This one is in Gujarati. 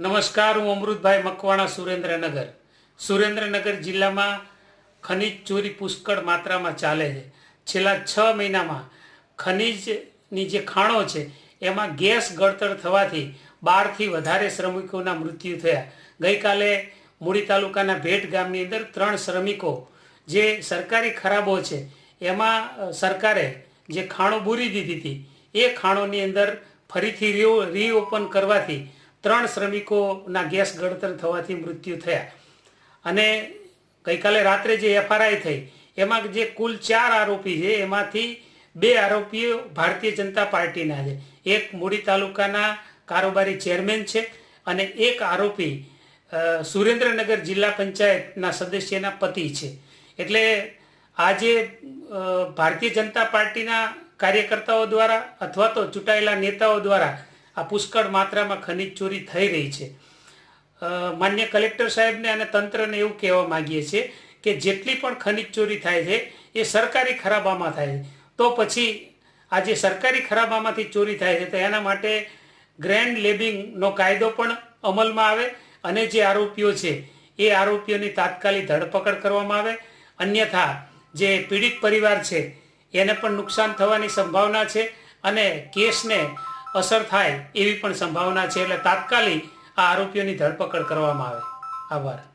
નમસ્કાર, હું અમૃતભાઈ મકવાણા, સુરેન્દ્રનગર. સુરેન્દ્રનગર જિલ્લામાં ખનિજ ચોરી પુષ્કળ માત્રામાં ચાલે છે. છેલ્લા છ મહિનામાં ખનિજની જે ખાણો છે, એમાં ગેસ ગળતર થવાથી બારથી વધારે શ્રમિકોના મૃત્યુ થયા. ગઈકાલે મૂડી તાલુકાના ભેટ ગામની અંદર ત્રણ શ્રમિકો જે સરકારી ખરાબો છે, એમાં સરકારે જે ખાણો બૂરી દીધી હતી, એ ખાણોની અંદર ફરીથી રીઓપન કરવાથી ત્રણ શ્રમિકોના ગેસ ગળતર થવાથી મૃત્યુ થયા. અને ગઈકાલે રાત્રે જે એફઆરઆઈ થઈ, એમાં જે કુલ ચાર આરોપી છે, એમાંથી બે આરોપીઓ ભારતીય જનતા પાર્ટીના છે. એક મૂડી તાલુકાના કારોબારી ચેરમેન છે અને એક આરોપી સુરેન્દ્રનગર જિલ્લા પંચાયતના સદસ્યના પતિ છે. એટલે આજે ભારતીય જનતા પાર્ટીના કાર્યકર્તાઓ દ્વારા અથવા તો ચૂંટાયેલા નેતાઓ દ્વારા આ પુષ્કળ માત્રામાં ખનિજ ચોરી થઈ રહી છે. માન્ય કલેક્ટર સાહેબને અને તંત્રને એવું કહેવા માંગીએ છીએ કે જેટલી પણ ખનિજ ચોરી થાય છે, એ સરકારી ખરાબામાં થાય છે. તો પછી આ જે સરકારી ખરાબામાંથી ચોરી થાય છે, તો એના માટે ગ્રેન્ડ લેબિંગનો કાયદો પણ અમલમાં આવે અને જે આરોપીઓ છે, એ આરોપીઓની તાત્કાલિક ધરપકડ કરવામાં આવે. અન્યથા, જે પીડિત પરિવાર છે, એને પણ નુકસાન થવાની સંભાવના છે અને કેસને અસર થાય એવી પણ સંભાવના છે એટલે તાત્કાલિક આ આરોપીઓની ધરપકડ કરવામાં આવે. આભાર.